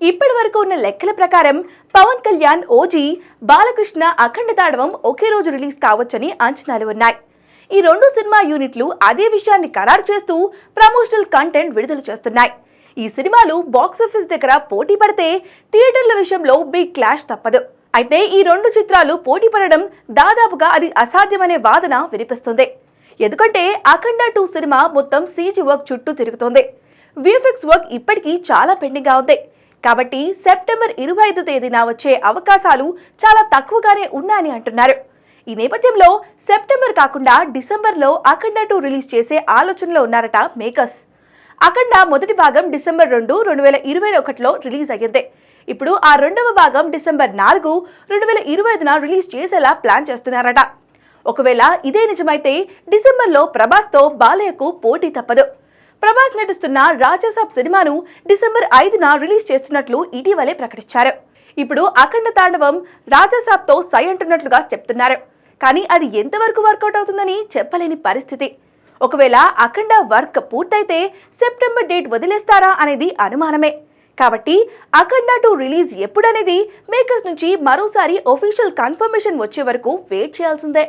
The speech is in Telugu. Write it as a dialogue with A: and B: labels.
A: ఇప్పటి వరకు ఉన్న లెక్కల ప్రకారం పవన్ కళ్యాణ్ ఓజీ బాలకృష్ణ అఖండ తాండవం ఒకే రోజు రిలీజ్ కావచ్చని అంచనాలు ఉన్నాయి. ఈ రెండు సినిమా యూనిట్లు అదే విషయాన్ని ఖరారు చేస్తూ ప్రమోషనల్ కంటెంట్ విడుదల చేస్తున్నాయి. ఈ సినిమాలు బాక్సాఫీస్ దగ్గర పోటీ పడితే థియేటర్ల విషయంలో బిగ్ క్లాష్ తప్పదు. అయితే ఈ రెండు చిత్రాలు పోటీ పడడం దాదాపుగా అది అసాధ్యమనే వాదన వినిపిస్తుంది. ఎందుకంటే అఖండ టూ సినిమా మొత్తం సీజీ వర్క్ చుట్టూ తిరుగుతోంది. విఎఫ్ఎక్స్ వర్క్ ఇప్పటికీ చాలా పెండింగ్గా ఉంది. కాబట్టి సెప్టెంబర్ ఇరవై ఐదు తేదీన వచ్చే అవకాశాలు చాలా తక్కువగానే ఉన్నాయని అంటున్నారు. ఈ నేపథ్యంలో సెప్టెంబర్ కాకుండా డిసెంబర్లో అఖండ టూ రిలీజ్ చేసే ఆలోచనలో ఉన్నారట మేకర్స్. అఖండ మొదటి భాగం డిసెంబర్ రెండు రెండు వేల ఇరవై ఒకటిలో రిలీజ్ అయ్యింది. ఇప్పుడు ఆ రెండవ భాగం డిసెంబర్ నాలుగు రెండు వేల ఇరవై ఐదున రిలీజ్ చేసేలా ప్లాన్ చేస్తున్నారట. ఒకవేళ ఇదే నిజమైతే డిసెంబర్లో ప్రభాస్తో బాలయ్యకు పోటీ తప్పదు. ప్రభాస్ నటిస్తున్న రాజాసాబ్ సినిమాను డిసెంబర్ ఐదున రిలీజ్ చేస్తున్నట్లు ఇటీవలే ప్రకటించారు. ఇప్పుడు అఖండ తాండవం రాజాసాబ్తో సై అంటున్నట్లుగా చెప్తున్నారు. కానీ అది ఎంతవరకు వర్కౌట్ అవుతుందని చెప్పలేని పరిస్థితి. ఒకవేళ అఖండ వర్క్ పూర్తయితే సెప్టెంబర్ డేట్ వదిలేస్తారా అనేది అనుమానమే. కాబట్టి అఖండ టూ రిలీజ్ ఎప్పుడనేది మేకర్స్ నుంచి మరోసారి ఒఫీషియల్ కన్ఫర్మేషన్ వచ్చే వరకు వెయిట్ చేయాల్సిందే.